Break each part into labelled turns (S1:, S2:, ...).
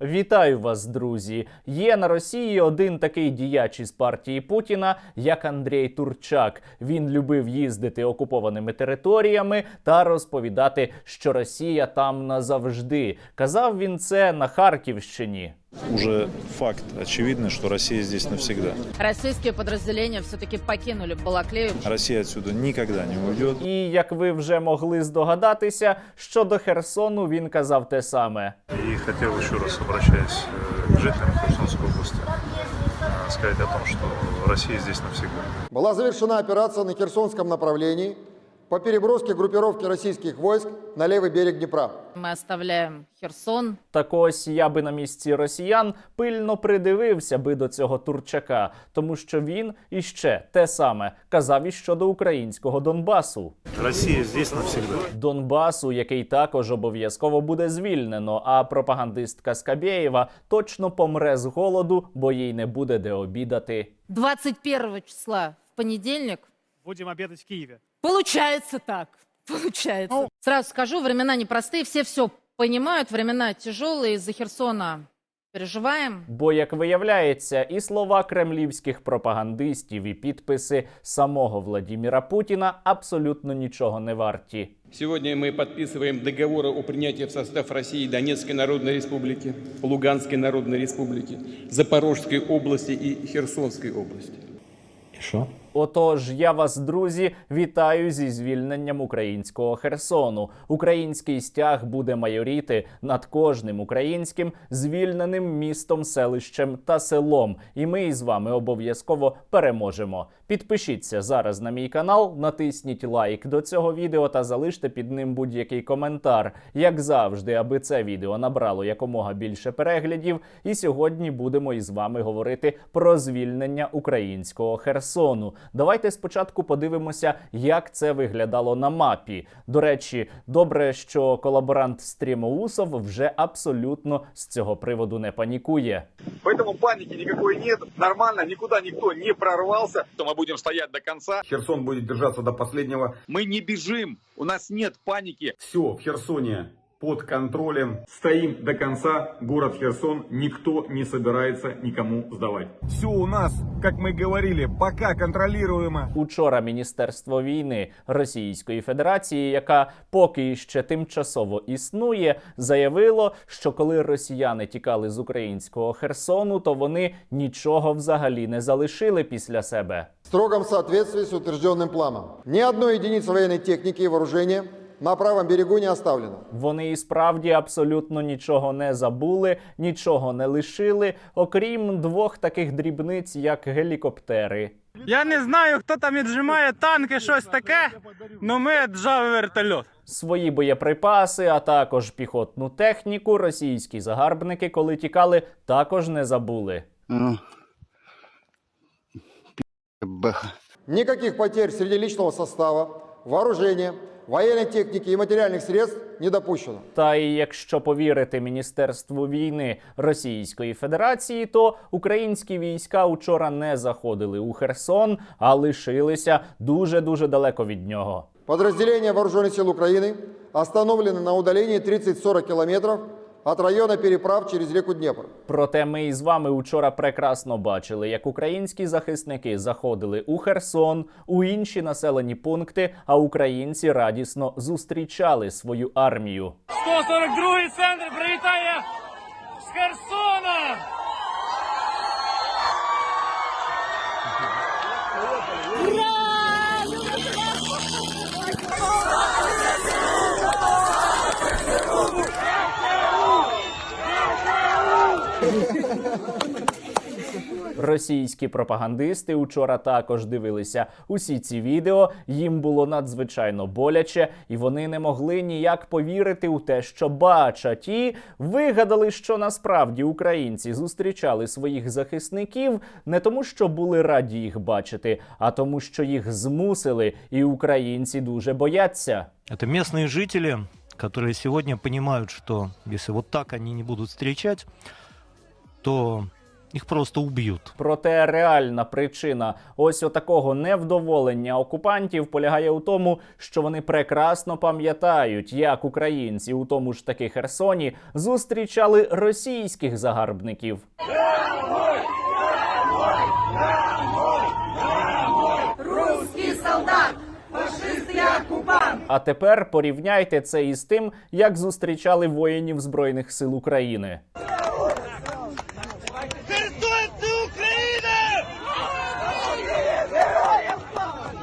S1: Вітаю вас, друзі! Є на Росії один такий діяч із партії Путіна, як Андрій Турчак. Він любив їздити окупованими територіями та розповідати, що Росія там назавжди. Казав він це на Харківщині.
S2: Уже факт очевидный, что Россия здесь навсегда.
S3: Российские подразделения все-таки покинули Балаклею.
S2: Россия отсюда никогда не уйдет.
S1: І як ви вже могли здогадатися, щодо Херсону він казав те саме.
S4: И хотел еще раз, обращаясь э, к жителям Херсонской области, э, сказать о том, что Россия здесь навсегда.
S5: Была завершена операция на Херсонском направлении по переброске группировки российских войск на левый берег Днепра.
S3: Мы оставляем Херсон.
S1: Так ось я би на місці росіян пильно придивився би до цього турчака, тому що він іще те саме казав і щодо українського Донбасу.
S4: Россия здесь навсегда.
S1: Донбасу, який також обов'язково буде звільнено. А пропагандистка Скабєєва точно помре з голоду, бо їй не буде де обідати.
S3: 21 числа в понедельник.
S6: Будем обедать в Киеве.
S3: Получается так. Получается. Сразу скажу, времена непростые, все все понимают, времена тяжелые, из-за Херсона переживаем.
S1: Бо, як виявляється, і слова кремлівських пропагандистів, і підписи самого Владіміра Путіна абсолютно нічого не варті.
S7: Сегодня мы подписываем договоры о принятии в состав России Донецкой Народной Республики, Луганской Народной Республики, Запорожской области и Херсонской области.
S1: Отож, я вас, друзі, вітаю зі звільненням українського Херсону. Український стяг буде майоріти над кожним українським звільненим містом, селищем та селом. І ми із вами обов'язково переможемо. Підпишіться зараз на мій канал, натисніть лайк до цього відео та залиште під ним будь-який коментар. Як завжди, аби це відео набрало якомога більше переглядів. І сьогодні будемо із вами говорити про звільнення українського Херсону. Давайте спочатку подивимося, як це виглядало на мапі. До речі, добре, що колаборант Стрімоусов вже абсолютно з цього приводу не панікує.
S8: Поэтому паники никакой нет. Нормально, никуда никто не прорвался.
S9: то мы будем стоять до конца.
S8: Херсон будет держаться до последнего.
S9: Мы не бежим, у нас нет паники.
S8: Все в Херсоне под контролем. Стоим до конца. Город Херсон никто не собирается никому сдавать. Все у нас, как мы говорили, пока контролируемо.
S1: Учора Міністерство війни Російської Федерації, яка поки ще тимчасово існує, заявило, що коли росіяни тікали з українського Херсону, то вони нічого взагалі не залишили після себе.
S5: В строгом соответствии с утвержденным планом. Ни одной единицы военной техники и вооружения на правом берегу не оставлено.
S1: Вони і справді абсолютно нічого не забули, нічого не лишили, окрім двох таких дрібниць, як гелікоптери.
S6: Я не знаю, хто там віджимає танки, щось таке, але ми віджали вертольот.
S1: Свої боєприпаси, а також піхотну техніку російські загарбники, коли тікали, також не забули.
S5: Никаких потерь среди личного состава, вооружения, военной техники и материальных средств не допущено.
S1: Та і якщо повірити Міністерству війни Російської Федерації, то українські війська учора не заходили у Херсон, а лишилися дуже дуже далеко від нього.
S5: Подразделения вооруженных сил Украины остановлены на удалении 30-40 километров от района переправ через реку Днепр.
S1: Проте ми із вами учора прекрасно бачили, як українські захисники заходили у Херсон, у інші населені пункти, а українці радісно зустрічали свою армію.
S6: 142-й центр прилітає з Херсона!
S1: Російські пропагандисти учора також дивилися усі ці відео. Їм було надзвичайно боляче, і вони не могли ніяк повірити у те, що бачать, і вигадали, що насправді українці зустрічали своїх захисників не тому, що були раді їх бачити, а тому, що їх змусили, і українці дуже бояться.
S10: Это местные жители, которые сегодня понимают, что если вот так они не будут встречать, то их просто убьют.
S1: Проте реальна причина ось отакого невдоволення окупантів полягає у тому, що вони прекрасно пам'ятають, як українці у тому ж таки Херсоні зустрічали російських загарбників. А тепер порівняйте це із тим, як зустрічали воїнів Збройних сил України.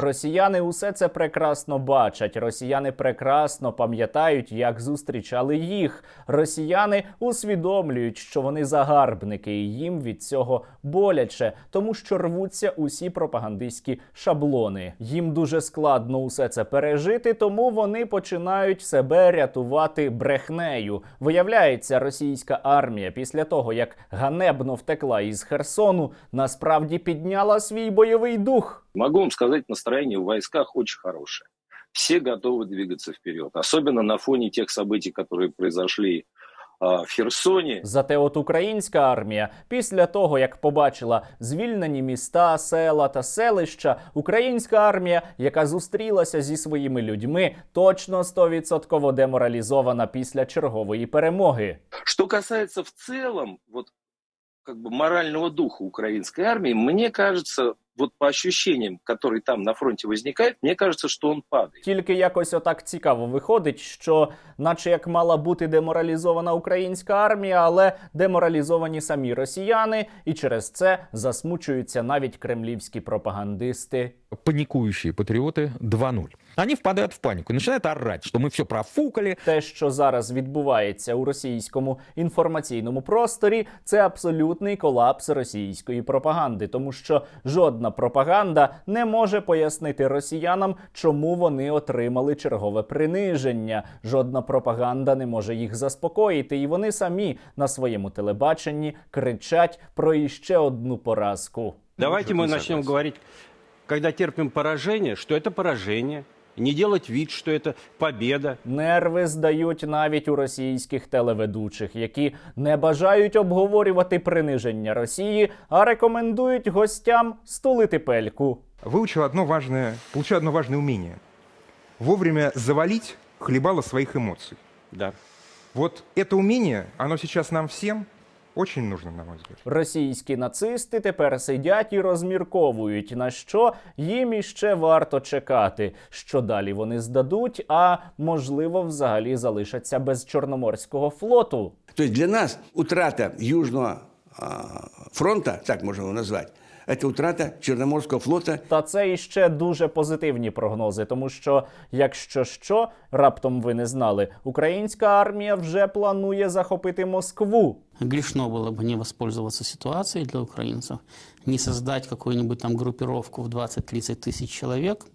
S1: Росіяни усе це прекрасно бачать. Росіяни прекрасно пам'ятають, як зустрічали їх. Росіяни усвідомлюють, що вони загарбники, і їм від цього боляче, тому що рвуться усі пропагандистські шаблони. Їм дуже складно усе це пережити, тому вони починають себе рятувати брехнею. Виявляється, російська армія після того, як ганебно втекла із Херсону, насправді підняла свій бойовий дух.
S11: Могу вам сказать, настроение в войсках очень хорошее. Все готовы двигаться вперед. Особенно на фоне тех событий, которые произошли а, в Херсоне.
S1: Зате от українська армія, після того як побачила звільнені міста, села та селища, українська армія, яка зустрілася зі своїми людьми, точно 100% деморалізована після чергової перемоги.
S11: Что касается в целом вот как бы морального духа украинской армии, мне кажется, вот по ощущениям, которые там на фронте возникают, мне кажется, что он падает.
S1: Тільки якось отак цікаво виходить, що, наче як мала бути деморалізована українська армія, але деморалізовані самі росіяни, і через це засмучуються навіть кремлівські пропагандисти.
S12: паникующие патриоты 2.0. Они впадают в панику и начинают орать, что мы все профукали.
S1: Те, що зараз відбувається у російському інформаційному просторі, це абсолютний колапс російської пропаганди, тому що жодна пропаганда не може пояснити росіянам, чому вони отримали чергове приниження. Жодна пропаганда не може їх заспокоїти, і вони самі на своєму телебаченні кричать про іще одну поразку.
S13: Давайте ми начнем говорити, коли терпимо пораження, що це поражение Не делать вид, что это победа.
S1: Нерви здають навіть у російських телеведучих, які не бажають обговорювати приниження Росії, а рекомендують гостям стулити пельку.
S14: Выучил одно важное, получил одно важное умение. Вовремя завалить хлебало своих эмоций.
S13: Да.
S14: Вот это умение, оно сейчас нам всем очень нужно, на мой взгляд.
S1: Російські нацисти тепер сидять і розмірковують, на що їм іще варто чекати, що далі вони здадуть, а можливо, взагалі залишаться без чорноморського флоту.
S15: То для нас утрата Южного фронту, так можна його назвать, это утрата Черноморского флота.
S1: Та це іще дуже позитивні прогнози, тому що, якщо що, раптом ви не знали, українська армія вже планує захопити Москву.
S16: Грешно было бы не воспользоваться ситуацией для украинцев, не создать какую-нибудь там группировку в 20-30 тысяч человек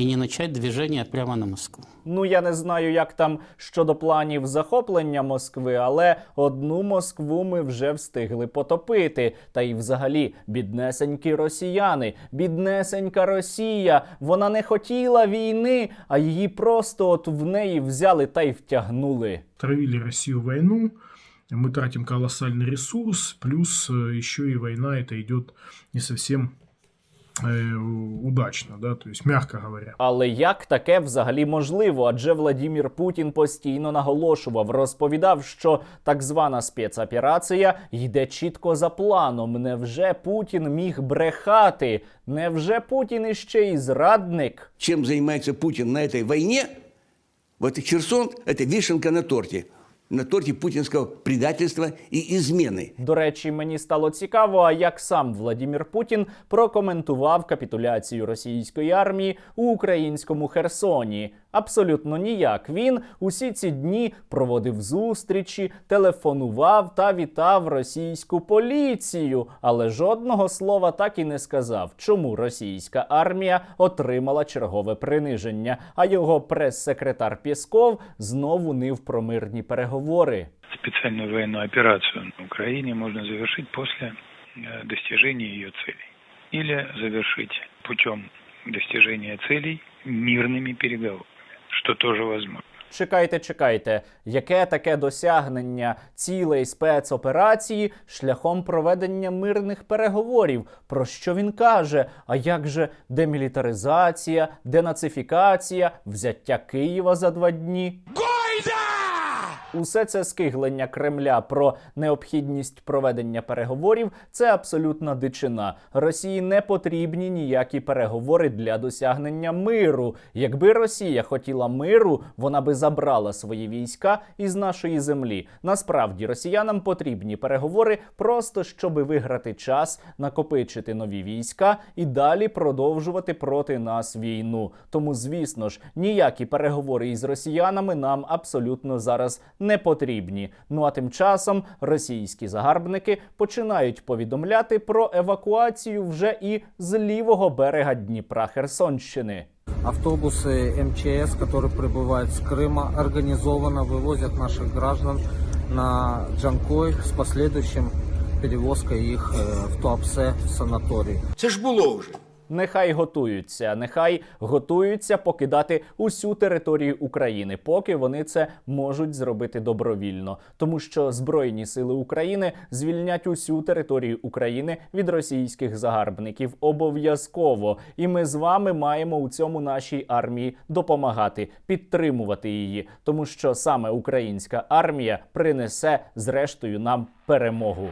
S16: и не начать движение прямо на Москву.
S1: Ну я не знаю, як там щодо планів захоплення Москви, але одну Москву ми вже встигли потопити. Та й взагалі, біднесенькі росіяни, біднесенька Росія. Вона не хотіла війни, а її просто от в неї взяли та й втягнули.
S17: Травили Россию в войну, мы тратим колоссальный ресурс, плюс э, еще и война это идет не совсем э, удачно, да, то есть мягко говоря.
S1: Але як таке взагалі можливо? Адже Владімір Путін постійно наголошував, розповідав, що так звана спецоперація йде чітко за планом. Невже Путін міг брехати? Невже Путін іще й зрадник?
S15: Чем занимается Путин на этой войне? Вот Херсон – это вишенка на торте. На торте путинского предательства и измены.
S1: До речі, мені стало цікаво, як сам Владімір Путін прокоментував капітуляцію російської армії у українському Херсоні. Абсолютно ніяк. Він усі ці дні проводив зустрічі, телефонував та вітав російську поліцію, але жодного слова так і не сказав, чому російська армія отримала чергове приниження. А його прес-секретар Пєсков знову нив про мирні переговори.
S18: Специальную военную операцию на Украине можно завершить после э, достижения ее целей. Или завершить путем достижения целей мирными переговорами, что тоже возможно.
S1: Чекайте, чекайте, яке таке досягнення цілей спецоперації шляхом проведення мирних переговорів? Про що він каже? А як же демілітаризація, денацифікація, взяття Києва за два дні? Усе це скиглення Кремля про необхідність проведення переговорів це абсолютна дичина. Росії не потрібні ніякі переговори для досягнення миру. Якби Росія хотіла миру, вона би забрала свої війська із нашої землі. Насправді росіянам потрібні переговори просто щоб виграти час, накопичити нові війська і далі продовжувати проти нас війну. Тому, звісно ж, ніякі переговори із росіянами нам абсолютно зараз не потрібні. Ну а тим часом російські загарбники починають повідомляти про евакуацію вже і з лівого берега Дніпра Херсонщини.
S19: Автобусы МЧС, которые прибывают с Крыма, организованно вывозят наших граждан на Джанкой с последующим перевозкой их э, в Туапсе в санаторий.
S15: Це ж було вже.
S1: Нехай готуються, нехай готуються покидати усю територію України, поки вони це можуть зробити добровільно, тому що Збройні сили України звільнять усю територію України від російських загарбників обов'язково. І ми з вами маємо у цьому нашій армії допомагати, підтримувати її, тому що саме українська армія принесе зрештою нам перемогу.